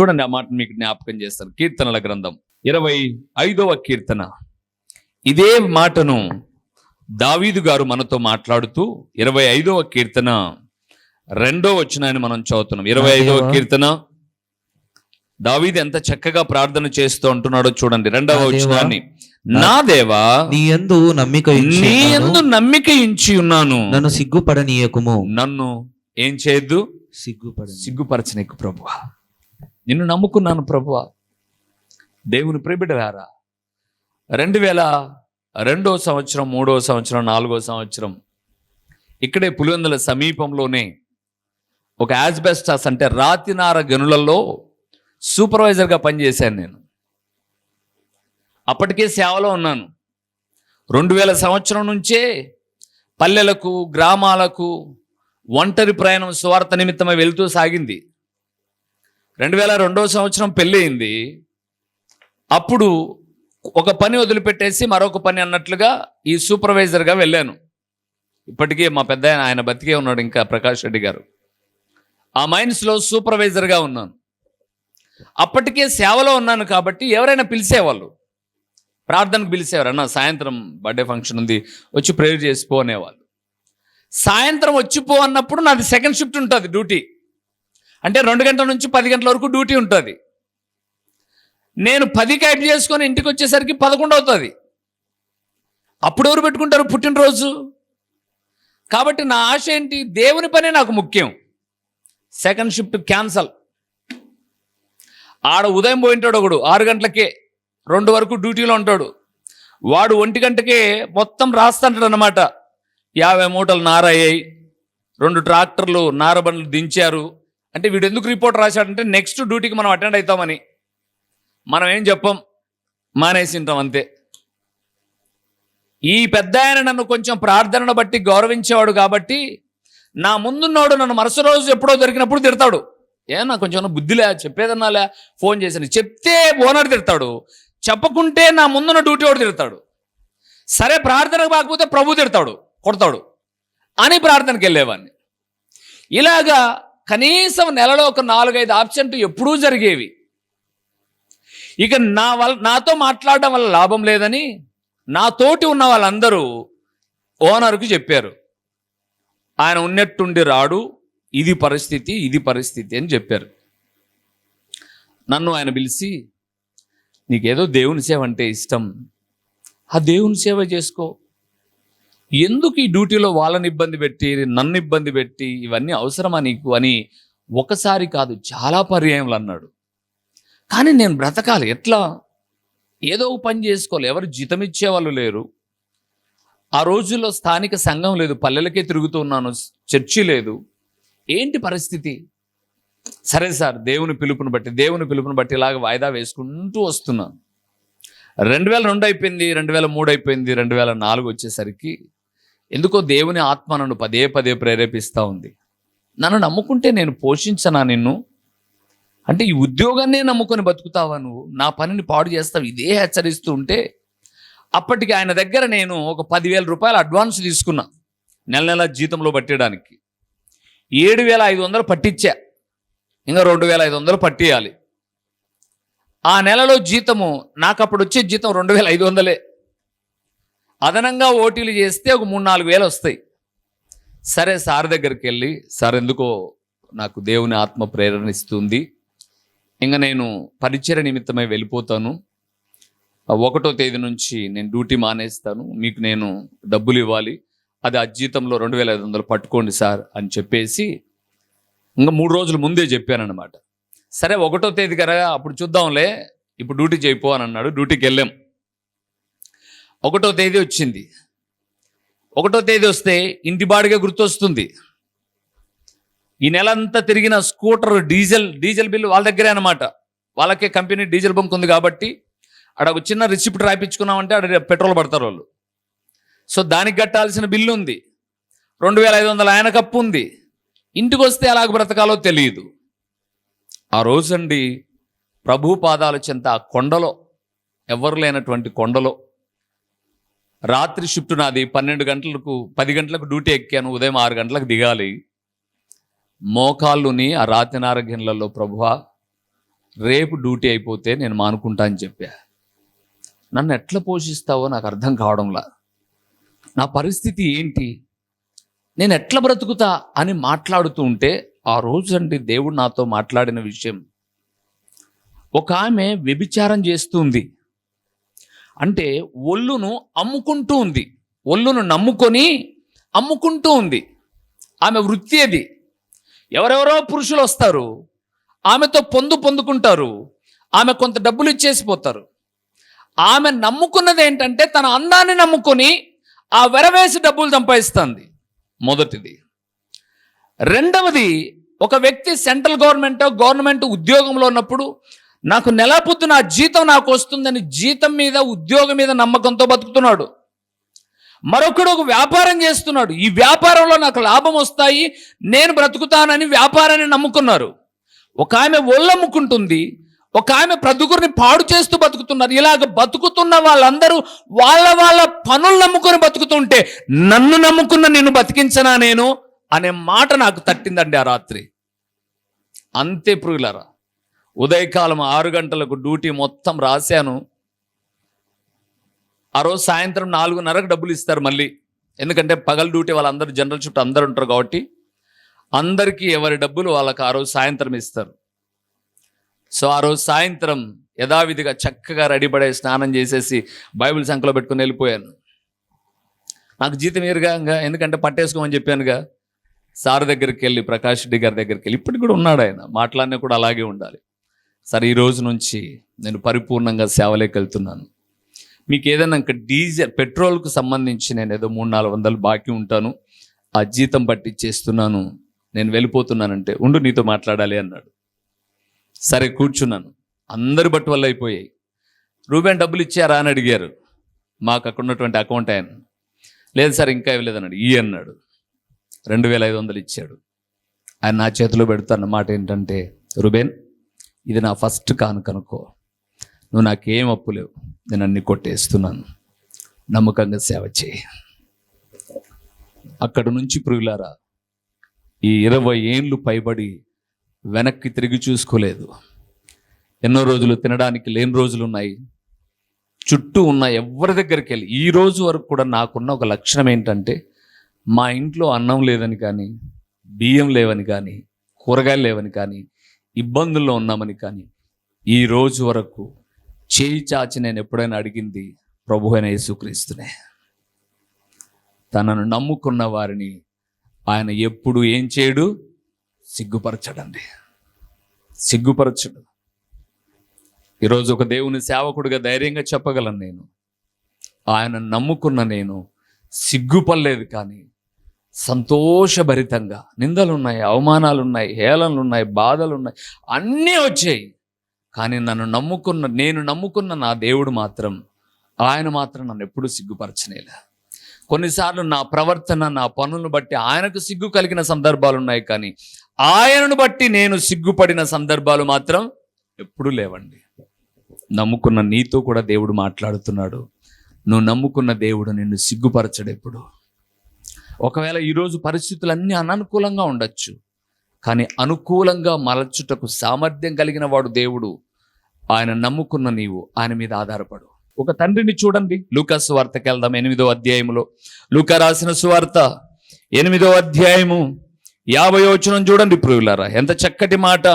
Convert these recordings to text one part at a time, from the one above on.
చూడండి ఆ మాట మీకు జ్ఞాపకం చేస్తాను. కీర్తనల గ్రంథం ఇరవై ఐదవ కీర్తన. ఇదే మాటను దావీదు గారు మనతో మాట్లాడుతూ ఇరవై ఐదవ కీర్తన రెండో వచనాన్ని మనం చదువుతున్నాం. ఇరవై ఐదవ దేవా. కీర్తన దావీదు ఎంత చక్కగా ప్రార్థన చేస్తూ అంటున్నాడో చూడండి. రెండవ నా దేవా. వచనాన్ని. నా దేవా నీ యందు నమ్మిక నీ. ఎందు నమ్మిక ఇంచి ఉన్నాను. నన్ను సిగ్గుపడనీయకుము. నన్ను ఏం చేయొద్దు? సిగ్గుపడ సిగ్గుపరచనీకు ప్రభువా. నిన్ను నమ్ముకున్నాను ప్రభు దేవుని ప్రియబిడ్డలారా రెండు వేల రెండో సంవత్సరం మూడో సంవత్సరం నాలుగో సంవత్సరం ఇక్కడే పులివెందుల సమీపంలోనే ఒక యాజ్బెస్టాస్ అంటే రాతినార గనులలో సూపర్వైజర్గా పనిచేశాను నేను. అప్పటికే సేవలో ఉన్నాను. రెండు వేల సంవత్సరం నుంచే పల్లెలకు గ్రామాలకు ఒంటరి ప్రయాణం స్వార్థ నిమిత్తమై వెళ్తూ సాగింది. రెండు వేల రెండవ సంవత్సరం పెళ్ళయింది. అప్పుడు ఒక పని వదిలిపెట్టేసి మరొక పని అన్నట్లుగా ఈ సూపర్వైజర్గా వెళ్ళాను. ఇప్పటికే మా పెద్ద ఆయన బతికే ఉన్నాడు ఇంకా ప్రకాష్ రెడ్డి గారు. ఆ మైన్స్లో సూపర్వైజర్గా ఉన్నాను. అప్పటికే సేవలో ఉన్నాను కాబట్టి ఎవరైనా పిలిచేవాళ్ళు. ప్రార్థనకు పిలిచేవారు. అన్న సాయంత్రం బర్త్డే ఫంక్షన్ ఉంది వచ్చి ప్రేయర్ చేసిపో అనేవాళ్ళు. సాయంత్రం వచ్చిపో అన్నప్పుడు నాది సెకండ్ షిఫ్ట్ ఉంటుంది డ్యూటీ. అంటే రెండు గంటల నుంచి పది గంటల వరకు డ్యూటీ ఉంటుంది. నేను పది క్యాబ్ చేసుకొని ఇంటికి వచ్చేసరికి పదకొండు అవుతుంది. అప్పుడు ఎవరు పెట్టుకుంటారు పుట్టినరోజు? కాబట్టి నా ఆశ ఏంటి? దేవుని పనే నాకు ముఖ్యం. Second shift cancel. ఆడ ఉదయం పోయింటాడు ఒకడు ఆరు గంటలకే. రెండు వరకు డ్యూటీలో ఉంటాడు. వాడు ఒంటి గంటకే మొత్తం రాస్తాంటాడు అనమాట యాభై మూటలు నారయ్యాయి రెండు ట్రాక్టర్లు నారబండ్లు దించారు. అంటే వీడు ఎందుకు రిపోర్ట్ రాశాడంటే నెక్స్ట్ డ్యూటీకి మనం అటెండ్ అవుతామని మనం ఏం చెప్పం? మానేసింటాం అంతే. ఈ పెద్ద ఆయన నన్ను కొంచెం ప్రార్థనను బట్టి గౌరవించేవాడు కాబట్టి నా ముందున్నోడు నన్ను మరుసటి రోజు ఎప్పుడో దొరికినప్పుడు తిడతాడు. ఏ నాకు కొంచెం బుద్ధిలే చెప్పేదన్నాలే ఫోన్ చేశాను చెప్తే ఓనర్ తిడతాడు. చెప్పకుంటే నా ముందున్న డ్యూటీ వాడు తిడతాడు. సరే ప్రార్థనకు కాకపోతే ప్రభు తిడతాడు కొడతాడు. అని ప్రార్థనకి వెళ్ళేవాడిని. ఇలాగా కనీసం నెలలో ఒక నాలుగైదు ఆబ్సెంట్ ఎప్పుడూ జరిగేవి. ఇక నా వల్ల నాతో మాట్లాడడం వల్ల లాభం లేదని నాతోటి ఉన్న వాళ్ళందరూ ఓనర్కి చెప్పారు. ఆయన ఉన్నట్టుండి రాడు ఇది పరిస్థితి ఇది పరిస్థితి అని చెప్పారు. నన్ను ఆయన పిలిచి నీకేదో దేవుని సేవ అంటే ఇష్టం. ఆ దేవుని సేవ చేసుకో. ఎందుకు ఈ డ్యూటీలో వాళ్ళని ఇబ్బంది పెట్టి నన్ను ఇబ్బంది పెట్టి ఇవన్నీ అవసరమా నీకు అని ఒకసారి కాదు చాలా పర్యాయములు అన్నాడు. కానీ నేను బ్రతకాలి. ఎట్లా? ఏదో ఒక పని చేసుకోవాలి. ఎవరు జీతం ఇచ్చేవాళ్ళు లేరు. ఆ రోజుల్లో స్థానిక సంఘం లేదు. పల్లెలకే తిరుగుతూ ఉన్నాను. చర్చి లేదు. ఏంటి పరిస్థితి? సరే సార్ దేవుని పిలుపుని బట్టి దేవుని పిలుపుని బట్టి ఇలాగ వాయిదా వేసుకుంటూ వస్తున్నాను. రెండు వేల రెండు అయిపోయింది రెండు వేల మూడు అయిపోయింది రెండు వేల నాలుగు వచ్చేసరికి ఎందుకో దేవుని ఆత్మ నన్ను పదే పదే ప్రేరేపిస్తూ ఉంది. నన్ను నమ్ముకుంటే నేను పోషించనా నిన్ను? అంటే ఈ ఉద్యోగాన్నే నమ్ముకొని బతుకుతావా నువ్వు? నా పనిని పాడు చేస్తావు ఇదే హెచ్చరిస్తూ ఉంటే అప్పటికి ఆయన దగ్గర నేను ఒక పదివేల రూపాయలు అడ్వాన్స్ తీసుకున్నా నెల నెల జీతంలో పట్టేయడానికి. ఏడు వేల ఐదు వందలు పట్టించా. ఇంకా రెండు వేల ఐదు వందలు పట్టేయాలి. ఆ నెలలో జీతము నాకు అప్పుడు వచ్చే జీతం రెండు వేల ఐదు వందలే. అదనంగా ఓటీలు చేస్తే ఒక మూడు నాలుగు వేలు వస్తాయి. సరే సార్ దగ్గరికి వెళ్ళి సార్ ఎందుకో నాకు దేవుని ఆత్మ ప్రేరణ ఇస్తుంది. ఇంకా నేను పరిచయ నిమిత్తమై వెళ్ళిపోతాను. ఒకటో తేదీ నుంచి నేను డ్యూటీ మానేస్తాను. మీకు నేను డబ్బులు ఇవ్వాలి. అది అజీతంలో రెండు వేల ఐదు వందలు పట్టుకోండి సార్ అని చెప్పేసి ఇంకా మూడు రోజుల ముందే చెప్పానమాట సరే ఒకటో తేదీ కదా అప్పుడు చూద్దాంలే. ఇప్పుడు డ్యూటీ చేయిపో అని అన్నాడు. డ్యూటీకి వెళ్ళాం. ఒకటో తేదీ వచ్చింది. ఒకటో తేదీ వస్తే ఇంటి బాడిగా గుర్తొస్తుంది. ఈ నెలంతా తిరిగిన స్కూటర్ డీజిల్ డీజిల్ బిల్లు వాళ్ళ దగ్గరే అనమాట వాళ్ళకే కంపెనీ డీజిల్ బంక్ ఉంది కాబట్టి అక్కడ ఒక చిన్న రిసిప్ట్ రాయించుకున్నామంటే అక్కడ పెట్రోల్ పడతారు వాళ్ళు. సో దానికి కట్టాల్సిన బిల్లు ఉంది. రెండు వేల ఐదు వందల ఆయన కప్పు ఉంది. ఇంటికి వస్తే ఎలాగ బ్రతకాలో తెలియదు. ఆ రోజండి ప్రభు పాదాల చెంత ఆ కొండలో ఎవరు లేనటువంటి కొండలో రాత్రి షిఫ్ట్ నాది పన్నెండు గంటలకు పది గంటలకు డ్యూటీ ఎక్కాను ఉదయం ఆరు గంటలకు దిగాలి. మోకాళ్ళుని ఆ రాత్రి గిన్నెలలో ప్రభువా రేపు డ్యూటీ అయిపోతే నేను మానుకుంటా అని చెప్పా. నన్ను ఎట్లా పోషిస్తావో నాకు అర్థం కావడంలా. నా పరిస్థితి ఏంటి? నేను ఎట్లా బ్రతుకుతా అని మాట్లాడుతూ ఉంటే ఆ రోజండి దేవుడు నాతో మాట్లాడిన విషయం. ఒక ఆమె వ్యభిచారం చేస్తుంది అంటే ఒళ్ళును అమ్ముకుంటూ ఉంది. ఒళ్ళును నమ్ముకొని అమ్ముకుంటూ ఉంది. ఆమె వృత్తి అది. ఎవరెవరో పురుషులు వస్తారు. ఆమెతో పొందు పొందుకుంటారు. ఆమె కొంత డబ్బులు ఇచ్చేసిపోతారు ఆమె నమ్ముకున్నది ఏంటంటే తన అందాన్ని నమ్ముకొని ఆ వెరవేసి డబ్బులు సంపాదిస్తుంది. మొదటిది. రెండవది ఒక వ్యక్తి సెంట్రల్ గవర్నమెంట్ గవర్నమెంట్ ఉద్యోగంలో ఉన్నప్పుడు నాకు నెల పొద్దున ఆ జీతం నాకు వస్తుందని జీతం మీద ఉద్యోగం మీద నమ్మకంతో బతుకుతున్నాడు. మరొకడు ఒక వ్యాపారం చేస్తున్నాడు. ఈ వ్యాపారంలో నాకు లాభం వస్తాయి నేను బ్రతుకుతానని వ్యాపారాన్ని నమ్ముకున్నారు. ఒక ఆమె ఒళ్ళమ్ముకుంటుంది ఒక ఆమె ప్రదుగురిని పాడు చేస్తూ బతుకుతున్నారు. ఇలాగ బతుకుతున్న వాళ్ళందరూ వాళ్ళ వాళ్ళ పనులు నమ్ముకొని బతుకుతుంటే నన్ను నమ్ముకున్న నిన్ను బతికించనా నేను? అనే మాట నాకు తట్టిందండి ఆ రాత్రి. అంతే ప్రియులరా. ఉదయకాలం ఆరు గంటలకు డ్యూటీ మొత్తం రాశాను. ఆ రోజు సాయంత్రం నాలుగున్నరకు డబ్బులు ఇస్తారు మళ్ళీ. ఎందుకంటే పగల డ్యూటీ వాళ్ళందరూ జనరల్ షిఫ్ట్ అందరు ఉంటారు కాబట్టి అందరికీ ఎవరి డబ్బులు వాళ్ళకి ఆ రోజు సాయంత్రం ఇస్తారు. సో ఆ రోజు సాయంత్రం యథావిధిగా చక్కగా రెడీపడే స్నానం చేసేసి బైబిల్ సంఖ్యలో పెట్టుకుని వెళ్ళిపోయాను. నాకు జీతం ఎరుగా ఎందుకంటే పట్టేసుకోమని చెప్పానుగా. సార్ దగ్గరికి వెళ్ళి ప్రకాష్ రెడ్డి గారి దగ్గరికి వెళ్ళి ఇప్పటికి కూడా ఉన్నాడు ఆయన. మాట్లాడినా కూడా అలాగే ఉండాలి. సరే ఈ రోజు నుంచి నేను పరిపూర్ణంగా సేవలోకి వెళ్తున్నాను. మీకు ఏదైనా ఇంకా డీజిల్ పెట్రోల్కు సంబంధించి నేను ఏదో మూడు నాలుగు వందలు బాకీ ఉంటాను. ఆ జీతం బట్టి చేస్తున్నాను నేను వెళ్ళిపోతున్నానంటే ఉండు నీతో మాట్లాడాలి అన్నాడు. సరే కూర్చున్నాను. అందరి బట్టి వల్ల అయిపోయాయి. రూపాయి డబ్బులు ఇచ్చారా అని అడిగారు. మాకు అక్కడ ఉన్నటువంటి అకౌంట్ ఆయన. లేదు సార్ ఇంకా ఇవ్వలేదు అన్నాడు. ఈ అన్నాడు. రెండు వేల ఐదు వందలు ఇచ్చాడు. ఆయన నా చేతిలో పెడుతున్న మాట ఏంటంటే రుబేన్ ఇది నా ఫస్ట్ కానుకనుకో. నువ్వు నాకేం అప్పు లేవు. నేను అన్ని కొట్టేస్తున్నాను. నమ్మకంగా సేవ చేయి. అక్కడ నుంచి ప్రియులారా ఈ ఇరవై ఏండ్లు పైబడి వెనక్కి తిరిగి చూసుకోలేదు. ఎన్నో రోజులు తినడానికి లేని రోజులు ఉన్నాయి. చుట్టూ ఉన్న ఎవరి దగ్గరికి వెళ్ళి ఈ రోజు వరకు కూడా నాకున్న ఒక లక్షణం ఏంటంటే మా ఇంట్లో అన్నం లేదని కానీ బియ్యం లేవని కానీ కూరగాయలు లేవని కానీ ఇబ్బందుల్లో ఉన్నామని కానీ ఈ రోజు వరకు చేయి చాచి నేను ఎప్పుడైనా అడిగింది ప్రభు అయిన యేసుక్రీస్తునే. తనను నమ్ముకున్న వారిని ఆయన ఎప్పుడు ఏం చేయడు? సిగ్గుపరచడండి. సిగ్గుపరచడు. ఈరోజు ఒక దేవుని సేవకుడిగా ధైర్యంగా చెప్పగలను నేను. ఆయన నమ్ముకున్న నేను సిగ్గుపడలేదు కానీ సంతోషభరితంగా నిందలు ఉన్నాయి అవమానాలు ఉన్నాయి ఉన్నాయి బాధలు ఉన్నాయి అన్నీ వచ్చాయి. కానీ నన్ను నమ్ముకున్న నేను నమ్ముకున్న నా దేవుడు మాత్రం ఆయన మాత్రం నన్ను ఎప్పుడూ సిగ్గుపరచనేలా. కొన్నిసార్లు నా ప్రవర్తన నా పనులను బట్టి ఆయనకు సిగ్గు కలిగిన సందర్భాలు ఉన్నాయి కానీ ఆయనను బట్టి నేను సిగ్గుపడిన సందర్భాలు మాత్రం ఎప్పుడూ లేవండి. నమ్ముకున్న నీతో కూడా దేవుడు మాట్లాడుతున్నాడు. నువ్వు నమ్ముకున్న దేవుడు నిన్ను సిగ్గుపరచడు ఎప్పుడు. ఒకవేళ ఈరోజు పరిస్థితులన్నీ అననుకూలంగా ఉండొచ్చు. కానీ అనుకూలంగా మలచుటకు సామర్థ్యం కలిగిన వాడు దేవుడు. ఆయన నమ్ముకున్న నీవు ఆయన మీద ఆధారపడు. ఒక తండ్రిని చూడండి. లూకా సువార్తకి వెళ్దాం. ఎనిమిదో అధ్యాయములో లూకా రాసిన సువార్త ఎనిమిదో అధ్యాయము యాభై వచనం చూడండి ప్రియులారా. ఎంత చక్కటి మాట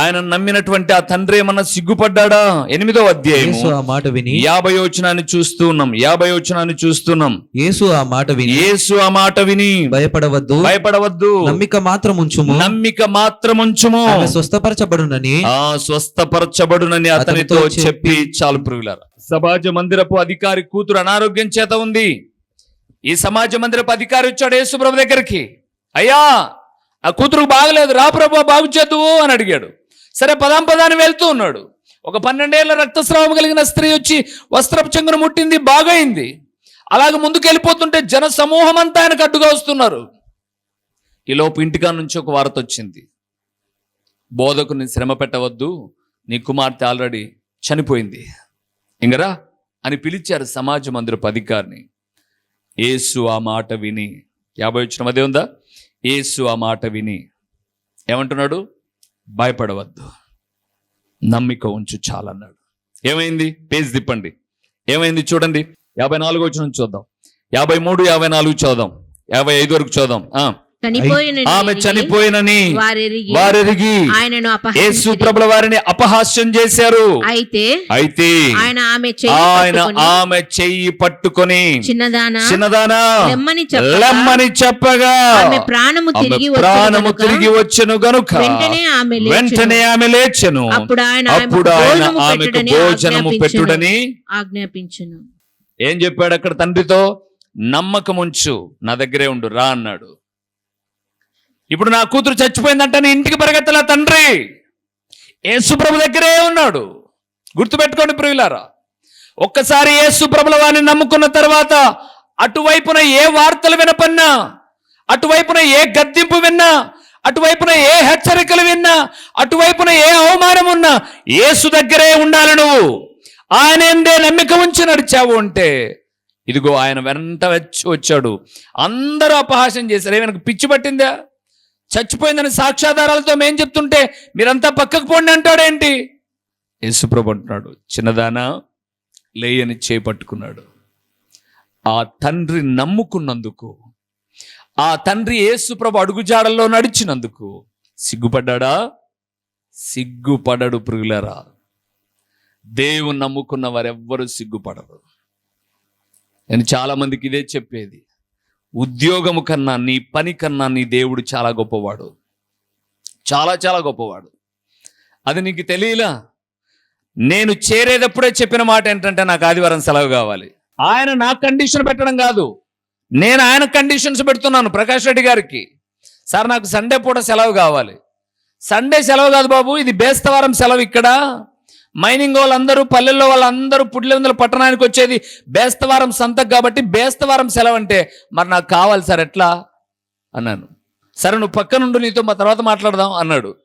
ఆయన నమ్మినటువంటి ఆ తండ్రి ఏమన్నా సిగ్గుపడ్డాడా? ఎనిమిదో అధ్యాయము. యేసు ఆ మాట విని యాభై వచనాన్ని చూస్తూ ఉన్నాం. యాభై వచనాన్ని చూస్తున్నాం యేసు ఆ మాట విని యేసు ఆ మాట విని భయపడవద్దు. భయపడవద్దు. నమ్మిక మాత్రం ఉంచుము నమ్మిక మాత్రం ఉంచుము స్వస్థపరచబడునని ఆ స్వస్థపరచబడునని అతనితో చెప్పి చాలు ప్రియులారా. సమాజ మందిరపు అధికారి కూతురు అనారోగ్యం చేత ఉంది. ఈ సమాజ మందిరపు అధికారి వచ్చాడు యేసు ప్రభు దగ్గరికి. అయ్యా ఆ కూతురు బాగలేదు. రా ప్రభు బాగు చేద్దువు అని అడిగాడు. సరే పదాం పదాన్ని వెళ్తూ ఉన్నాడు. ఒక పన్నెండేళ్ళ రక్తస్రావం కలిగిన స్త్రీ వచ్చి వస్త్రపు చెంగును ముట్టింది బాగైంది. అలాగే ముందుకు వెళ్ళిపోతుంటే జన సమూహం అంతా ఆయనకు అడ్డుగా వస్తున్నారు. ఈలోపు ఇంటికా నుంచి ఒక వార్త వచ్చింది. బోధకుని శ్రమ పెట్టవద్దు నీ కుమార్తె ఆల్రెడీ చనిపోయింది. ఇంగరా? అని పిలిచారు సమాజ మందిరపు అధికారిని ఏసు ఆ మాట విని యాభై వచ్చిన అదే ఉందా? ఏసు ఆ మాట విని ఏమంటున్నాడు? భయపడవద్దు. నమ్మిక ఉంచు చాలన్నాడు. ఏమైంది? పేజ్ తిప్పండి. ఏమైంది చూడండి. యాభై నాలుగు వచ్చిన చూద్దాం. యాభై మూడు యాభై నాలుగు చూద్దాం. యాభై ఐదు వరకు చూద్దాం. ఆమె చనిపోయినని వారెరిగి ఆయనను యేసు. ప్రభుల వారిని అపహాస్యం చేశారు. అయితే అయితే ఆయన ఆమె ఆయన పట్టుకొని, ఆమె చెయ్యి పట్టుకొని చిన్నదానా? చిన్నదానా? లెమ్మని చెప్పగా? ఆమె ప్రాణము తిరిగి ప్రాణము తిరిగి వచ్చెను గనుక వెంటనే ఆమె లేచెను. వెంటనే ఆమె లేచెను. అప్పుడు ఆయన అప్పుడు ఆయన ఆమెకు పెట్టుడని భోజనము ఆజ్ఞాపించెను. పెట్టుడని ఆజ్ఞాపించును. ఏం చెప్పాడు అక్కడ తండ్రితో? నమ్మకం ఉంచు నా దగ్గరే ఉండు రా అన్నాడు. ఇప్పుడు నా కూతురు చచ్చిపోయిందంటే నీ ఇంటికి పరిగెత్తలే తండ్రి. యేసుప్రభు దగ్గరే ఉన్నాడు. గుర్తుపెట్టుకోండి ప్రియులారా. ఒక్కసారి యేసుప్రభుల వారిని నమ్ముకున్న తర్వాత అటువైపున ఏ వార్తలు వినపన్నా అటువైపున ఏ గద్దింపు విన్నా అటువైపున ఏ హెచ్చరికలు విన్నా అటువైపున ఏ అవమానం ఉన్నా యేసు దగ్గరే ఉండాలి నువ్వు. ఆయన ఎందే నమ్మిక ఉంచి నడిచావు అంటే ఇదిగో ఆయన వెంట వచ్చి వచ్చాడు. అందరూ అపహాసం చేశారు. ఏమైనా పిచ్చి పట్టిందా? చచ్చిపోయిందని సాక్ష్యాధారాలతో మేం చెప్తుంటే మీరంతా పక్కకు పోండి అంటాడేంటి యేసుప్రభు అంటున్నాడు చిన్నదానా లేయని చేపట్టుకున్నాడు. ఆ తండ్రి నమ్ముకున్నందుకు ఆ తండ్రి యేసుప్రభు అడుగుజాడల్లో నడిచినందుకు సిగ్గుపడ్డాడా? సిగ్గుపడడు ప్రియులరా. దేవుని నమ్ముకున్న వారెవ్వరూ సిగ్గుపడరు. నేను చాలామందికి ఇదే చెప్పేది. ఉద్యోగము కన్నా నీ పని కన్నా నీ దేవుడు చాలా గొప్పవాడు. చాలా చాలా గొప్పవాడు. అది నీకు తెలియలా? నేను చేరేటప్పుడే చెప్పిన మాట ఏంటంటే నాకు ఆదివారం సెలవు కావాలి. ఆయన నా కండిషన్ పెట్టడం కాదు. నేను ఆయన కండిషన్స్ పెడుతున్నాను ప్రకాష్ రెడ్డి గారికి. సార్ నాకు సండే పూట సెలవు కావాలి. సండే సెలవు కాదు బాబు ఇది బేస్తవారం సెలవు ఇక్కడ. మైనింగ్ వాళ్ళందరూ పల్లెల్లో వాళ్ళందరూ పుట్టిలందల పట్టణానికి వచ్చేది బేస్తవారం సంతకు కాబట్టి బేస్తవారం సెలవు అంటే మరి నాకు కావాలి సార్ ఎట్లా? అన్నాను. సరే నువ్వు పక్కనుండు నీతో మా తర్వాత మాట్లాడదాం అన్నాడు.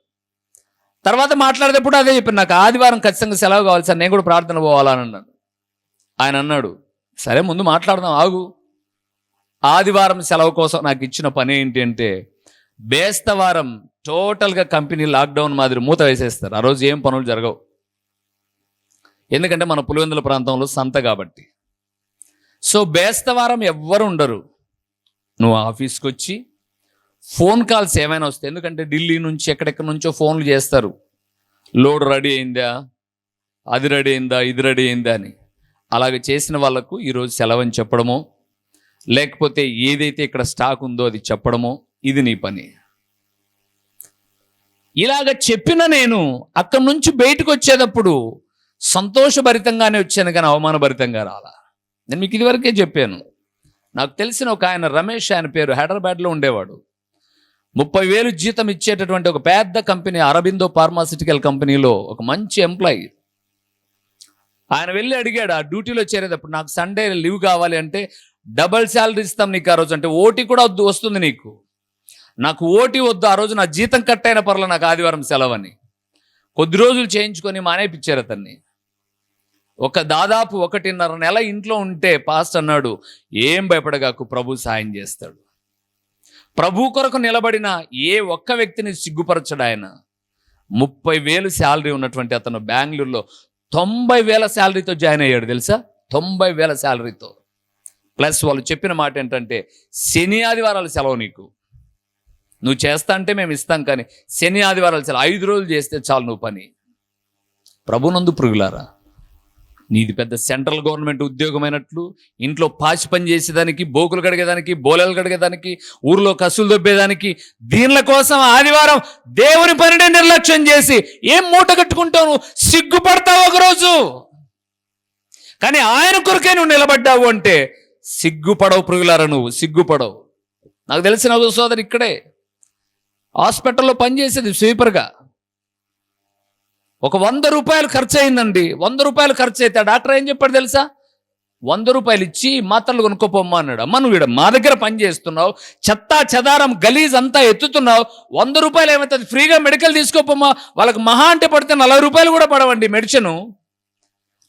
తర్వాత మాట్లాడేటప్పుడు అదే చెప్పాను నాకు ఆదివారం ఖచ్చితంగా సెలవు కావాలి సార్ నేను కూడా ప్రార్థన పోవాలని అన్నాను ఆయన అన్నాడు సరే ముందు మాట్లాడదాం ఆగు. ఆదివారం సెలవు కోసం నాకు ఇచ్చిన పని ఏంటి అంటే బేస్తవారం టోటల్గా కంపెనీ లాక్డౌన్ మాదిరి మూత వేసేస్తారు. ఆ రోజు ఏం పనులు జరగవు. ఎందుకంటే మన పులివెందుల ప్రాంతంలో సంత కాబట్టి. సో బేస్తవారం ఎవ్వరు ఉండరు. నువ్వు ఆఫీస్కి వచ్చి ఫోన్ కాల్స్ ఏమైనా వస్తాయి ఎందుకంటే ఢిల్లీ నుంచి ఎక్కడెక్కడి నుంచో ఫోన్లు చేస్తారు. లోడ్ రెడీ అయిందా? అది రెడీ అయిందా? ఇది రెడీ అయిందా అని. అలాగే చేసిన వాళ్ళకు ఈరోజు సెలవు అని చెప్పడమో లేకపోతే ఏదైతే ఇక్కడ స్టాక్ ఉందో అది చెప్పడమో ఇది నీ పని. ఇలాగ చెప్పిన నేను అక్కడి నుంచి బయటకు వచ్చేటప్పుడు సంతోషభరితంగానే వచ్చాను కానీ అవమానభరితంగా రాలా. నేను మీకు ఇదివరకే చెప్పాను. నాకు తెలిసిన ఒక ఆయన రమేష్ ఆయన పేరు హైదరాబాద్లో ఉండేవాడు. ముప్పై వేలు జీతం ఇచ్చేటటువంటి ఒక పెద్ద కంపెనీ అరబిందో ఫార్మాసిటికల్ కంపెనీలో ఒక మంచి ఎంప్లాయీ. ఆయన వెళ్ళి అడిగాడు ఆ డ్యూటీలో చేరేటప్పుడు నాకు సండే లీవ్ కావాలి అంటే డబల్ శాలరీ ఇస్తాం నీకు ఆ రోజు. అంటే ఓటీ కూడా వద్దు వస్తుంది నీకు. నాకు ఓటీ వద్దు ఆ రోజు నా జీతం కట్ అయిన పర్ల నాకు ఆదివారం సెలవని. కొద్ది రోజులు చేయించుకొని మానేపిచ్చారు అతన్ని. ఒక దాదాపు ఒకటిన్నర నెల ఇంట్లో ఉంటే పాస్ట్ అన్నాడు ఏం భయపడగాకు ప్రభు సాయం చేస్తాడు. ప్రభు కొరకు నిలబడిన ఏ ఒక్క వ్యక్తిని సిగ్గుపరచడు ఆయన. ముప్పై వేలు శాలరీ ఉన్నటువంటి అతను బెంగళూరులో తొంభై వేల శాలరీతో జాయిన్ అయ్యాడు తెలుసా? తొంభై వేల శాలరీతో. ప్లస్ వాళ్ళు చెప్పిన మాట ఏంటంటే శని ఆదివారాలు సెలవు నీకు. నువ్వు చేస్తా అంటే మేము ఇస్తాం కానీ శని ఆదివారాలు సెలవు. ఐదు రోజులు చేస్తే చాలు నువ్వు పని. ప్రభునందు పురుగులారా నీది పెద్ద సెంట్రల్ గవర్నమెంట్ ఉద్యోగమైనట్లు ఇంట్లో పాచి పని చేసేదానికి బోకులు కడిగేదానికి బోలెలు కడిగేదానికి ఊర్లో కసులు దొబ్బేదానికి దీనిల కోసం ఆదివారం దేవుని పనిని నిర్లక్ష్యం చేసి ఏం మూట కట్టుకుంటావు సిగ్గుపడతావు ఒకరోజు. కానీ ఆయన కొరకే నువ్వు నిలబడ్డావు అంటే సిగ్గుపడవు పురుగులారా నువ్వు సిగ్గుపడవు. నాకు తెలిసిన సోదరు ఇక్కడే. హాస్పిటల్లో పనిచేసేది స్వీపర్గా. ఒక వంద రూపాయలు ఖర్చు అయిందండి వంద రూపాయలు ఖర్చు అయితే డాక్టర్ ఏం చెప్పాడు తెలుసా? వంద రూపాయలు ఇచ్చి మాత్రలు కొనుక్కోపోమ్మా అన్నాడు. అమ్మ నువ్వు మా దగ్గర పని చేస్తున్నావు చెత్త చెదారం గలీజ్ అంతా ఎత్తుతున్నావు వంద రూపాయలు ఏమవుతుంది ఫ్రీగా మెడికల్ తీసుకోపోమ్మా. వాళ్ళకి మహా అంటే పడితే నలభై రూపాయలు కూడా పడవండి మెడిసిన్.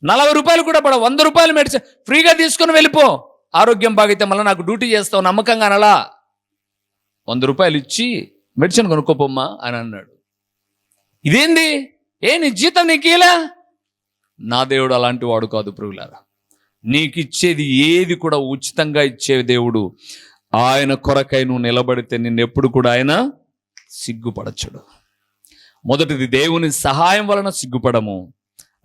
నలభై రూపాయలు కూడా పడవు. వంద రూపాయలు మెడిసిన్. ఫ్రీగా తీసుకొని వెళ్ళిపో. ఆరోగ్యం బాగైతే మళ్ళీ నాకు డ్యూటీ చేస్తావు నమ్మకంగా అనలా. వంద రూపాయలు ఇచ్చి మెడిసిన్ కొనుక్కోపోమ్మా అని అన్నాడు. ఇదేంది? ఏ నీ జీతం నీకేలా నా దేవుడు అలాంటి వాడు కాదు ప్రియులారా. నీకు ఇచ్చేది ఏది కూడా ఉచితంగా ఇచ్చే దేవుడు ఆయన కొరకై నువ్వు నిలబడితే నిన్నెప్పుడు కూడా ఆయన సిగ్గుపడచ్చడు. మొదటిది దేవుని సహాయం వలన సిగ్గుపడము.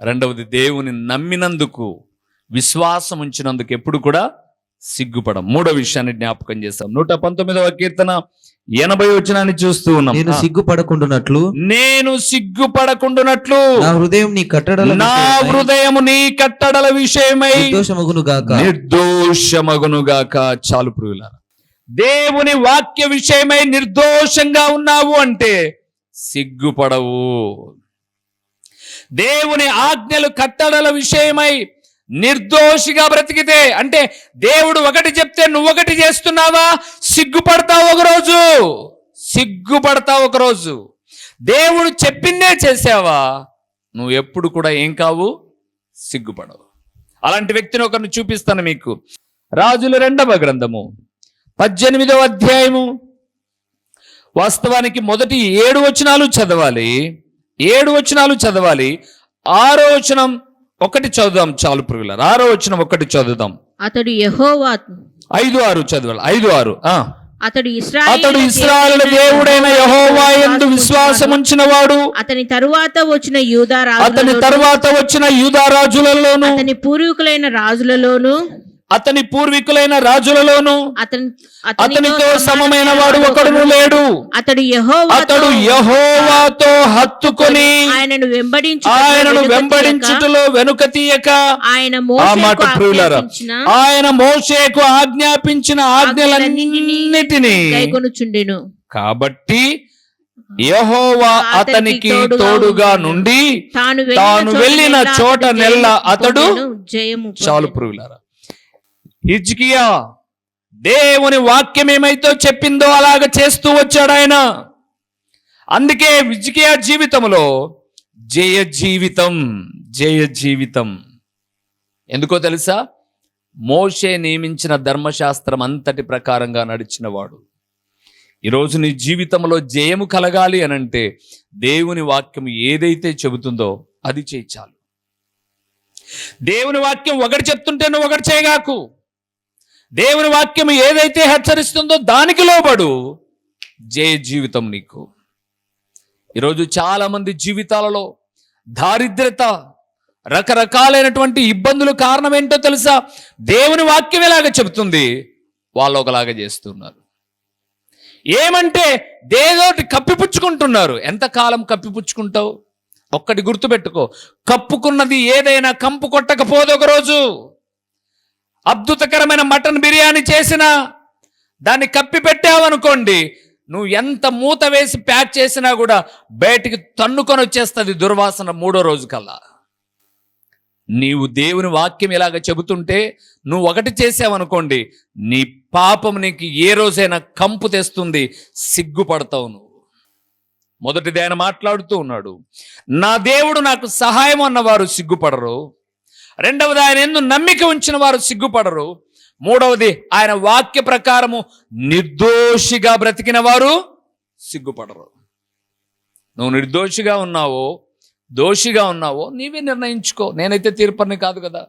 రెండవది దేవుని నమ్మినందుకు విశ్వాసం ఉంచినందుకు ఎప్పుడు కూడా సిగ్గుపడం. మూడో విషయాన్ని జ్ఞాపకం చేస్తాం. నూట పంతొమ్మిదవ కీర్తన ఎనభై వచనాన్ని చూస్తూ ఉన్నాం. నేను సిగ్గుపడకుండునట్లు. నేను సిగ్గుపడకుండునట్లు. నా హృదయం నీ కట్టడల నా హృదయము నీ కట్టడల విషయమై. నిర్దోషమగును గాక నిర్దోషమగునుగాక. చాలు ప్రియులారా. దేవుని వాక్య విషయమై నిర్దోషంగా ఉన్నావు అంటే సిగ్గుపడవు. దేవుని ఆజ్ఞలు కట్టడల విషయమై నిర్దోషిగా బ్రతికితే అంటే దేవుడు ఒకటి చెప్తే నువ్వు ఒకటి చేస్తున్నావా? సిగ్గుపడతావు ఒకరోజు. సిగ్గుపడతావు ఒకరోజు. దేవుడు చెప్పిందే చేసావా? నువ్వు ఎప్పుడు కూడా ఏం కావు? సిగ్గుపడవు. అలాంటి వ్యక్తిని ఒకరిని చూపిస్తాను మీకు. రాజుల రెండవ గ్రంథము పద్దెనిమిదవ అధ్యాయము. వాస్తవానికి మొదటి ఏడు వచనాలు చదవాలి. ఏడు వచనాలు చదవాలి. ఆరో వచనం ఒకటి చదువుదాం చాలు ప్రియులారు ఆరో వచనం ఒకటి చదువుదాం. అతడు యెహోవా ఐదు ఆరు చదవాలి. ఐదు ఆరు. అతడు అతడు ఇస్రాయేలు దేవుడైన యహోవా ఎందు విశ్వాసం ఉంచిన వాడు అతని తరువాత వచ్చిన యూదా అతని తర్వాత వచ్చిన యూదా రాజులలోను. అతని పూర్వీకులైన రాజులలోను. అతని పూర్వీకులైన రాజులలోను అతని అతనితో సమమైన వాడు ఒకడును లేడు. అతడు అతడు యహోవాతో హత్తుకొని ఆయనను వెంబడించు ఆయనను వెంబడించుటలో వెనుక తీయక ఆయన మాట మోషేకు ప్రియులారా ఆజ్ఞాపించిన ఆయన మోషేకు ఆజ్ఞాపించిన ఆజ్ఞలన్నిటినీ కైకొనుచుండెను. కాబట్టి యహోవా అతనికి తోడుగా నుండి తాను తాను వెళ్ళిన చోట నెల్ల అతడు జయము చాలు పురుగులారా హిజ్కియా దేవుని వాక్యం ఏమైతే చెప్పిందో అలాగ చేస్తూ వచ్చాడు ఆయన. అందుకే హిజ్కియా జీవితంలో జయ జీవితం జయ జీవితం. ఎందుకో తెలుసా? మోషే నియమించిన ధర్మశాస్త్రం అంతటి ప్రకారంగా నడిచినవాడు. ఈరోజు నీ జీవితంలో జయము కలగాలి అనంటే దేవుని వాక్యం ఏదైతే చెబుతుందో అది చేయి చాలు. దేవుని వాక్యం ఒకటి చెప్తుంటే నువ్వు ఒకటి చేయగాకు. దేవుని వాక్యం ఏదైతే హెచ్చరిస్తుందో దానికి లోబడు జయ జీవితం నీకు. ఈరోజు చాలామంది జీవితాలలో దారిద్రత రకరకాలైనటువంటి ఇబ్బందులు కారణం ఏంటో తెలుసా? దేవుని వాక్యం ఎలాగ చెబుతుంది? వాళ్ళు ఒకలాగా చేస్తున్నారు. ఏమంటే దేదోటి కప్పిపుచ్చుకుంటున్నారు. ఎంతకాలం కప్పిపుచ్చుకుంటావు? ఒక్కటి గుర్తుపెట్టుకో. కప్పుకున్నది ఏదైనా కంపు కొట్టకపోదు ఒకరోజు. అద్భుతకరమైన మటన్ బిర్యానీ చేసినా దాన్ని కప్పి పెట్టావనుకోండి నువ్వు ఎంత మూత వేసి ప్యాక్ చేసినా కూడా బయటికి తన్నుకొని వచ్చేస్తుంది దుర్వాసన మూడో రోజు కల్లా. నీవు దేవుని వాక్యం ఇలాగ చెబుతుంటే నువ్వు ఒకటి చేసావనుకోండి నీ పాపం నీకు ఏ రోజైనా కంపు తెస్తుంది సిగ్గుపడతావు నువ్వు. మొదటిది ఆయన మాట్లాడుతూ ఉన్నాడు నా దేవుడు నాకు సహాయం అన్నవారు సిగ్గుపడరు. రెండవది ఆయన ఎందు నమ్మిక ఉంచిన వారు సిగ్గుపడరు. మూడవది ఆయన వాక్య ప్రకారము నిర్దోషిగా బ్రతికిన వారు సిగ్గుపడరు. నువ్వు నిర్దోషిగా ఉన్నావో దోషిగా ఉన్నావో నీవే నిర్ణయించుకో. నేనైతే తీర్పని కాదు కదా.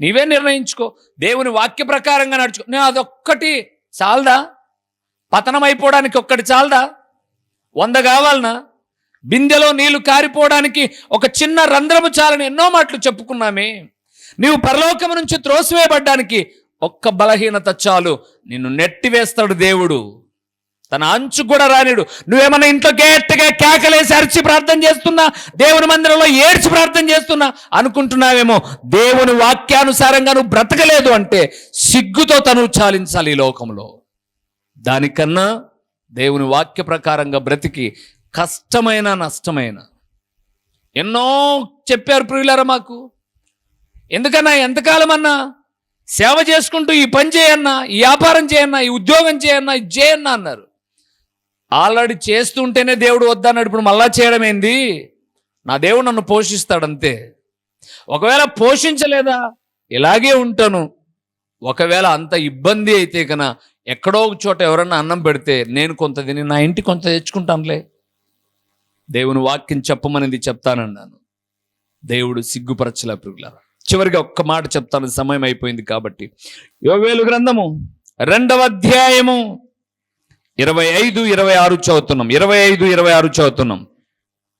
నీవే నిర్ణయించుకో. దేవుని వాక్య ప్రకారంగా నడుచుకో. నేను అదొక్కటి చాలదా? పతనం అయిపోవడానికి ఒక్కటి చాలదా? వంద కావాలనా? బిందెలో నీళ్ళు కారిపోవడానికి ఒక చిన్న రంధ్రము చాలని ఎన్నో మాటలు చెప్పుకున్నామే. నీవు పరలోకం నుంచి త్రోసివేయబడ్డానికి ఒక్క బలహీనత చాలు. నిన్ను నెట్టివేస్తాడు దేవుడు. తన అంచు కూడా రానిడు. నువ్వేమన్నా ఇంట్లో గట్టిగా కేకలేసి అరిచి ప్రార్థన చేస్తున్నా దేవుని మందిరంలో ఏడ్చి ప్రార్థన చేస్తున్నా అనుకుంటున్నావేమో. దేవుని వాక్యానుసారంగా నువ్వు బ్రతకలేదు అంటే సిగ్గుతో తను చాలించాలి ఈ లోకంలో. దానికన్నా దేవుని వాక్య ప్రకారంగా బ్రతికి కష్టమైన నష్టమైన. ఎన్నో చెప్పారు ప్రియులారా మాకు. ఎందుకన్నా ఎంతకాలం అన్నా సేవ చేసుకుంటూ ఈ పని చేయన్నా ఈ వ్యాపారం చేయన్నా ఈ ఉద్యోగం చేయన్నా ఇది చేయన్నా అన్నారు. ఆల్రెడీ చేస్తుంటేనే దేవుడు వద్దన్నాడు ఇప్పుడు మళ్ళా చేయడం ఏంది? నా దేవుడు నన్ను పోషిస్తాడంతే. ఒకవేళ పోషించలేదా? ఇలాగే ఉంటాను. ఒకవేళ అంత ఇబ్బంది అయితే కన ఎక్కడో ఒక చోట ఎవరన్నా అన్నం పెడితే నేను కొంత తిని నా ఇంటి కొంత తెచ్చుకుంటానులే. దేవుని వాక్యం చెప్పమనేది చెప్తానన్నాను. దేవుడు సిగ్గుపరచలే పురుగులారా చివరిగా ఒక్క మాట చెప్తాను సమయం అయిపోయింది కాబట్టి. యోవేలు గ్రంథము రెండవ అధ్యాయము ఇరవై ఐదు ఇరవై ఆరు చదువుతున్నాం. ఇరవై ఐదు ఇరవై ఆరు చదువుతున్నాం.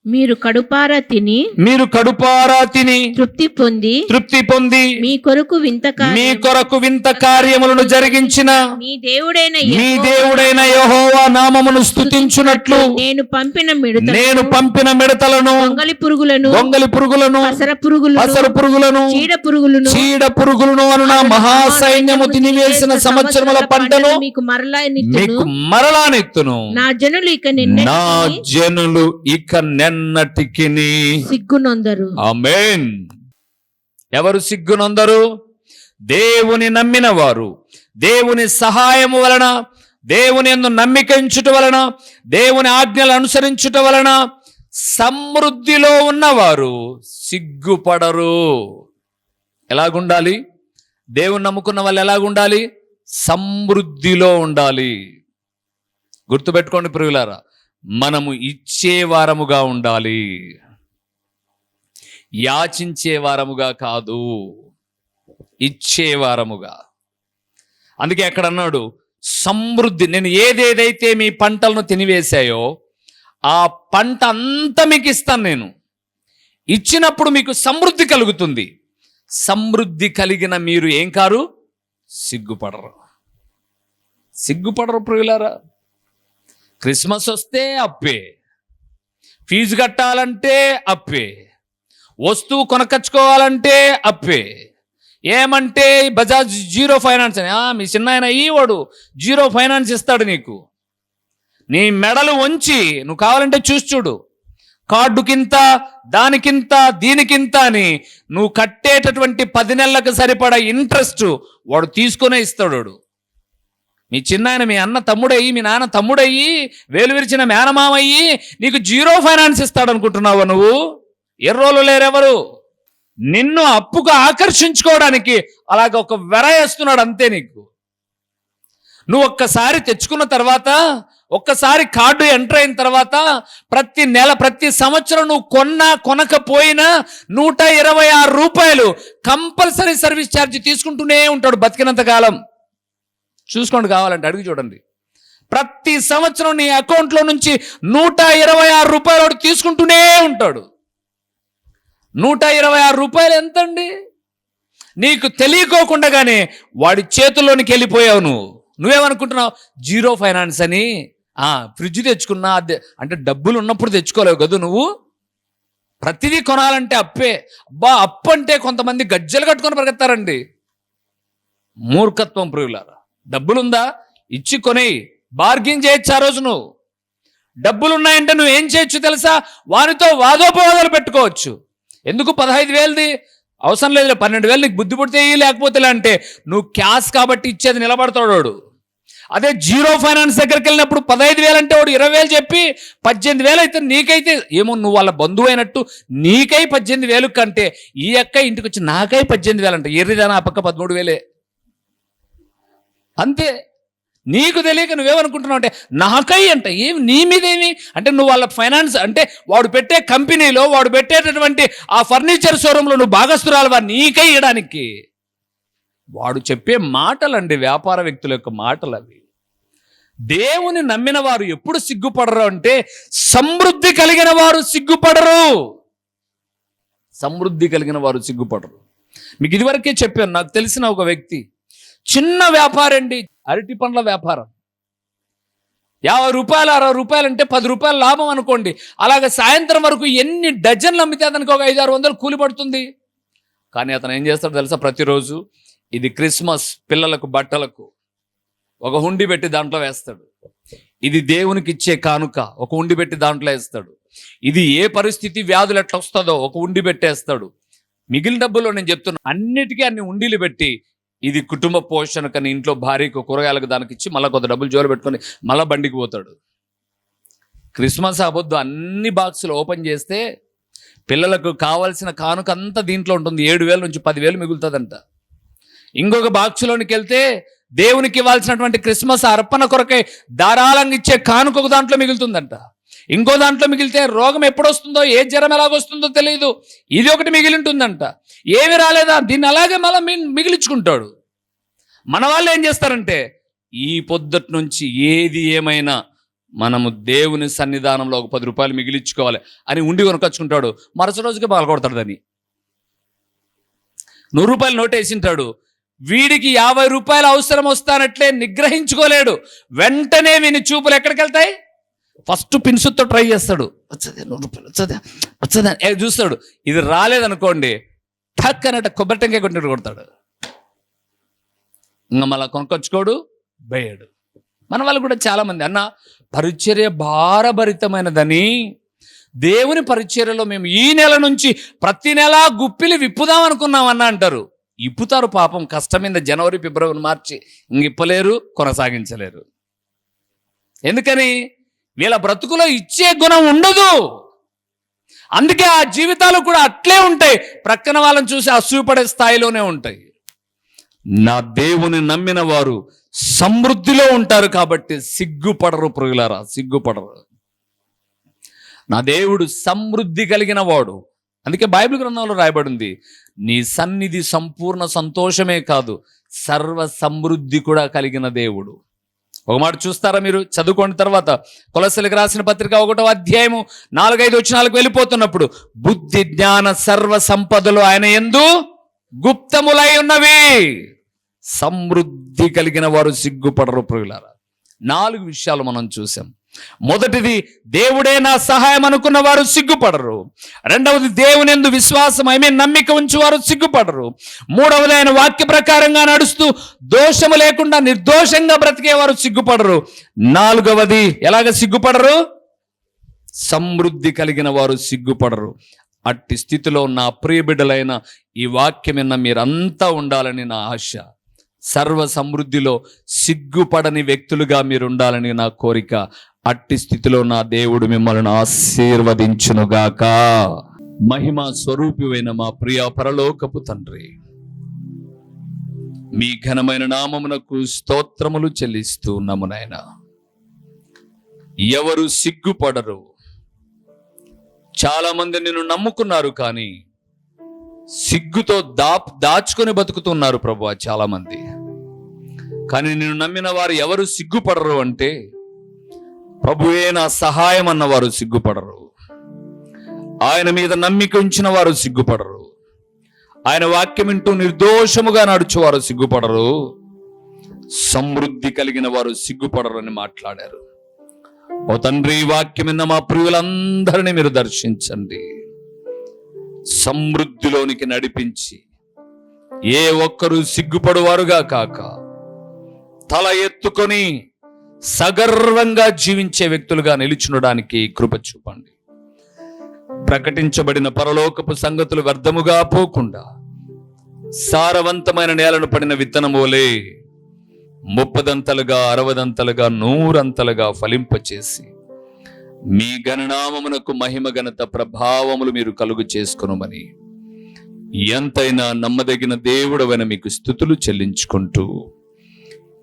మీరు కడుపారా తిని మీరు కడుపారా తిని తృప్తి పొంది తృప్తి పొంది మీ కొరకు వింత మీ కొరకు వింత కార్యములను జరిగించిన మీ దేవుడైన మీ యెహోవా దేవుడైన యెహోవా నామమును స్తుతించున్నట్లు నేను పంపిన మిడత నేను పంపిన మిడతలను దొంగలి పురుగులను గొంగలి పురుగులను అసర పురుగులను అసలు పురుగులను చీడ పురుగులను చీడ పురుగులను అను నా మహాసైన్యము తినివేసిన సంవత్సరముల పంటను మీకు మరలా మీకు మరలా నెత్తును నా జనులు ఇక నిన్న నా జనులు ఇక నెన్నటికి సిగ్గునొందరు. ఆమేన్. ఎవరు సిగ్గునందరు? దేవుని నమ్మిన వారు దేవుని సహాయము వలన దేవుని ఎందు నమ్మిక ఉంచుట వలన దేవుని ఆజ్ఞలు అనుసరించుట వలన సమృద్ధిలో ఉన్నవారు సిగ్గుపడరు. ఎలాగుండాలి? దేవుని నమ్ముకున్న వాళ్ళు ఎలాగుండాలి? సమృద్ధిలో ఉండాలి. గుర్తుపెట్టుకోండి ప్రియులారా మనము ఇచ్చే వారముగా ఉండాలి. యాచించే వారముగా కాదు ఇచ్చే వారముగా. అందుకే అక్కడ అన్నాడు సమృద్ధి నేను ఏదేదైతే మీ పంటలను తినివేశాయో ఆ పంట అంతా మీకు ఇస్తాను నేను. ఇచ్చినప్పుడు మీకు సమృద్ధి కలుగుతుంది. సమృద్ధి కలిగిన మీరు ఏం కారు? సిగ్గుపడరు. సిగ్గుపడరు ప్రియులారా. క్రిస్మస్ వస్తే అప్పే. ఫీజు కట్టాలంటే అప్పే. వస్తువు కొనకచ్చుకోవాలంటే అప్పే. ఏమంటే బజాజ్ జీరో ఫైనాన్స్ అని? మీ చిన్న ఆయన ఈవాడు వాడు జీరో ఫైనాన్స్ ఇస్తాడు నీకు. నీ మెడలు వంచి నువ్వు కావాలంటే చూసి చూడు. కార్డుకింత దానికింత దీనికింత అని నువ్వు కట్టేటటువంటి పది నెలలకు సరిపడా ఇంట్రెస్ట్ వాడు తీసుకునే ఇస్తాడు వాడు. మీ చిన్నాయన మీ అన్న తమ్ముడయ్యి మీ నాన్న తమ్ముడయ్యి వేలు విరిచిన మేనమామయ్యి నీకు జీరో ఫైనాన్స్ ఇస్తాడు అనుకుంటున్నావు నువ్వు? ఎర్రోలు లేరెవరు? నిన్ను అప్పుకు ఆకర్షించుకోవడానికి అలాగ ఒక వెర వేస్తున్నాడు అంతే నీకు. నువ్వు ఒక్కసారి తెచ్చుకున్న తర్వాత ఒక్కసారి కార్డు ఎంటర్ అయిన తర్వాత ప్రతి నెల ప్రతి సంవత్సరం నువ్వు కొన్నా కొనకపోయినా నూట ఇరవై ఆరు రూపాయలు కంపల్సరీ సర్వీస్ ఛార్జ్ తీసుకుంటూనే ఉంటాడు బతికినంత కాలం. చూసుకోండి కావాలంటే అడిగి చూడండి. ప్రతి సంవత్సరం నీ అకౌంట్లో నుంచి నూట ఇరవై ఆరు రూపాయలు వాడు తీసుకుంటూనే ఉంటాడు. నూట ఇరవై ఆరు రూపాయలు ఎంతండి? నీకు తెలియకోకుండానే వాడి చేతుల్లోనికి వెళ్ళిపోయావు నువ్వు. నువ్వేమనుకుంటున్నావు? జీరో ఫైనాన్స్ అని. ఆ ఫ్రిడ్జ్ తెచ్చుకున్నా అదే అంటే డబ్బులు ఉన్నప్పుడు తెచ్చుకోలేవు కదా నువ్వు? ప్రతిదీ కొనాలంటే అప్పే. అబ్బా అప్పు అంటే కొంతమంది గజ్జలు కట్టుకొని పరిగెత్తారండి. మూర్ఖత్వం ప్రియులారా. డబ్బులుందా? ఇచ్చి కొని బార్గింగ్ చేయొచ్చు ఆ రోజు నువ్వు. డబ్బులు ఉన్నాయంటే నువ్వు ఏం చేయొచ్చు తెలుసా? వానితో వాదోపవాదాలు పెట్టుకోవచ్చు. ఎందుకు పదహైదు వేలది? అవసరం లేదు పన్నెండు వేలు నీకు బుద్ధి పుడితే లేకపోతే అంటే నువ్వు క్యాష్ కాబట్టి ఇచ్చేది నిలబడతాడు వాడు. అదే జీరో ఫైనాన్స్ దగ్గరికి వెళ్ళినప్పుడు పదహైదు వేలు అంటే వాడు ఇరవై వేలు చెప్పి పద్దెనిమిది వేలు అయితే నీకైతే ఏమో నువ్వు వాళ్ళ బంధువు అయినట్టు నీకై పద్దెనిమిది వేలు కంటే ఈ అక్క ఇంటికి వచ్చి నాకై పద్దెనిమిది వేలు అంటే ఎర్రిదానా ఆ పక్క పదమూడు వేలే. అంతే. నీకు తెలియక నువ్వేమనుకుంటున్నావు అంటే నాకై అంట ఏమి నీ మీదేమి? అంటే నువ్వు వాళ్ళ ఫైనాన్స్ అంటే వాడు పెట్టే కంపెనీలో వాడు పెట్టేటటువంటి ఆ ఫర్నిచర్ షోరూంలో నువ్వు భాగస్థురాలవా నీకై ఇవ్వడానికి వాడు చెప్పే మాటలండి వ్యాపార వ్యక్తుల యొక్క మాటలు అవి దేవుని నమ్మిన వారు ఎప్పుడు సిగ్గుపడరు అంటే సమృద్ధి కలిగిన వారు సిగ్గుపడరు. సమృద్ధి కలిగిన వారు సిగ్గుపడరు. మీకు ఇదివరకే చెప్పాను నాకు తెలిసిన ఒక వ్యక్తి చిన్న వ్యాపారం అండి. అరటి పండ్ల వ్యాపారం. యాభై రూపాయలు అరవై రూపాయలు అంటే పది రూపాయలు లాభం అనుకోండి. అలాగే సాయంత్రం వరకు ఎన్ని డజన్లు అమ్మితే అతనికి ఒక ఐదు ఆరు వందలు కూలి పడుతుంది. కానీ అతను ఏం చేస్తాడో తెలుసా? ప్రతిరోజు ఇది క్రిస్మస్ పిల్లలకు బట్టలకు ఒక హుండి పెట్టి దాంట్లో వేస్తాడు. ఇది దేవునికి ఇచ్చే కానుక ఒక ఉండి పెట్టి దాంట్లో వేస్తాడు. ఇది ఏ పరిస్థితి వ్యాధులు ఎట్లా వస్తుందో ఒక ఉండి పెట్టేస్తాడు. మిగిలిన డబ్బులో నేను చెప్తున్నా అన్నిటికీ అన్ని ఉండీలు పెట్టి ఇది కుటుంబ పోషణకని ఇంట్లో భార్యకు కూరగాయలకు దానికి ఇచ్చి మళ్ళీ కొంత డబ్బులు జోలు పెట్టుకొని మళ్ళీ బండికి పోతాడు. క్రిస్మస్ అబద్ధం అన్ని బాక్సులు ఓపెన్ చేస్తే పిల్లలకు కావాల్సిన కానుక అంతా దీంట్లో ఉంటుంది. ఏడు వేల నుంచి పదివేలు మిగులుతుందంట. ఇంకొక బాక్సులోనికి వెళ్తే దేవునికి ఇవ్వాల్సినటువంటి క్రిస్మస్ అర్పణ కొరకే ధారాళంగా ఇచ్చే కానుక ఒక దాంట్లో మిగులుతుందంట. ఇంకో దాంట్లో మిగిలితే రోగం ఎప్పుడొస్తుందో ఏ జ్వరం ఎలాగొస్తుందో తెలియదు ఇది ఒకటి మిగిలి ఉంటుందంట ఏమి రాలేదా? దీన్ని అలాగే మళ్ళీ మిగిలించుకుంటాడు. మన వాళ్ళు ఏం చేస్తారంటే ఈ పొద్దుటి నుంచి ఏది ఏమైనా మనము దేవుని సన్నిధానంలో ఒక పది రూపాయలు మిగిలించుకోవాలి అని ఉండి కొనుకొచ్చుకుంటాడు. మరుసటి రోజుకి పాల్గొడతాడు దాన్ని. నూరు రూపాయలు నోట్ వేసింటాడు వీడికి యాభై రూపాయలు అవసరం వస్తానట్లే నిగ్రహించుకోలేడు. వెంటనే వీని చూపులు ఎక్కడికి వెళ్తాయి ఫస్ట్ పిన్సుతో ట్రై చేస్తాడు. వచ్చదే నూరు రూపాయలు వచ్చదే వచ్చదే. చూస్తాడు. ఇది రాలేదనుకోండి ఠక్ అన్నట్టు కొబ్బరి టెంకాయ కొట్టినట్టు కొడతాడు. ఇంకా మళ్ళా కొనుక్కొచ్చుకోడు బేయడు మన వాళ్ళు కూడా చాలా మంది అన్న పరిచర్య భారభరితమైనదని దేవుని పరిచర్యలో మేము ఈ నెల నుంచి ప్రతి నెల గుప్పిలి విప్పుదాం అనుకున్నాం అన్న అంటారు. ఇప్పుతారు పాపం కష్టమైన జనవరి ఫిబ్రవరి మార్చి ఇంక ఇప్పలేరు కొనసాగించలేరు. ఎందుకని? వీళ్ళ బ్రతుకులో ఇచ్చే గుణం ఉండదు. అందుకే ఆ జీవితాలు కూడా అట్లే ఉంటాయి. ప్రక్కన వాళ్ళని చూసి అసూపడే స్థాయిలోనే ఉంటాయి. నా దేవుని నమ్మిన వారు సమృద్ధిలో ఉంటారు కాబట్టి సిగ్గుపడరు పురుగులారా సిగ్గుపడరు. నా దేవుడు సమృద్ధి కలిగిన వాడు. అందుకే బైబిల్ గ్రంథంలో రాయబడింది నీ సన్నిధి సంపూర్ణ సంతోషమే కాదు సర్వ సమృద్ధి కూడా కలిగిన దేవుడు. ఒక మాట చూస్తారా మీరు? చదువుకోండి తర్వాత. కొలసలకు రాసిన పత్రిక ఒకటో అధ్యాయము నాలుగైదు వచ్చినాలకు వెళ్ళిపోతున్నప్పుడు బుద్ధి జ్ఞాన సర్వ సంపదలు ఆయన ఎందు గుప్తములై ఉన్నవి. సమృద్ధి కలిగిన వారు సిగ్గుపడరు ప్రియులారా. నాలుగు విషయాలు మనం చూసాం. మొదటిది దేవుడే నా సహాయం అనుకున్న వారు సిగ్గుపడరు. రెండవది దేవుని ఎందు విశ్వాసం ఐ మీన్ నమ్మిక ఉంచువారు సిగ్గుపడరు. మూడవది ఆయన వాక్య ప్రకారంగా నడుస్తూ దోషము లేకుండా నిర్దోషంగా బ్రతికేవారు సిగ్గుపడరు. నాలుగవది ఎలాగ సిగ్గుపడరు? సమృద్ధి కలిగిన వారు సిగ్గుపడరు. అట్టి స్థితిలో నా ప్రియ బిడ్డలైన ఈ వాక్యం విన్న మీరంతా ఉండాలని నా ఆశ. సర్వ సమృద్ధిలో సిగ్గుపడని వ్యక్తులుగా మీరు ఉండాలని నా కోరిక. అట్టి స్థితిలో నా దేవుడు మిమ్మల్ని ఆశీర్వదించునుగాక. మహిమ స్వరూపివైన మా ప్రియ పరలోకపు తండ్రి మీ ఘనమైన నామమునకు స్తోత్రములు చెల్లిస్తూ ఉన్నాము ఎవరు సిగ్గుపడరు. చాలామంది నిన్ను నమ్ముకున్నారు కానీ సిగ్గుతో దా దాచుకొని బతుకుతున్నారు ప్రభు చాలామంది. కానీ నిన్ను నమ్మిన వారు ఎవరు సిగ్గుపడరు అంటే ప్రభువే నా సహాయం అన్నవారు సిగ్గుపడరు. ఆయన మీద నమ్మిక ఉంచిన వారు సిగ్గుపడరు. ఆయన వాక్యం వింటూ నిర్దోషముగా నడుచువారు సిగ్గుపడరు. సమృద్ధి కలిగిన వారు సిగ్గుపడరు అని మాట్లాడారు. ఓ తండ్రి వాక్యం విన్న మా ప్రియులందరినీ మీరు దర్శించండి. సమృద్ధిలోనికి నడిపించి ఏ ఒక్కరూ సిగ్గుపడువారుగా కాక తల ఎత్తుకొని సగర్వంగా జీవించే వ్యక్తులుగా నిలుచుండడానికి కృప చూపండి. ప్రకటించబడిన పరలోకపు సంగతులు వ్యర్థముగా పోకుండా సారవంతమైన నేలను పడిన విత్తనమోలే ముప్పదంతలుగా అరవదంతలుగా నూరంతలుగా ఫలింపచేసి మీ గణనామమునకు మహిమ ఘనత ప్రభావములు మీరు కలుగు చేసుకునమని ఎంతైనా నమ్మదగిన దేవుడవైన మీకు స్థుతులు చెల్లించుకుంటూ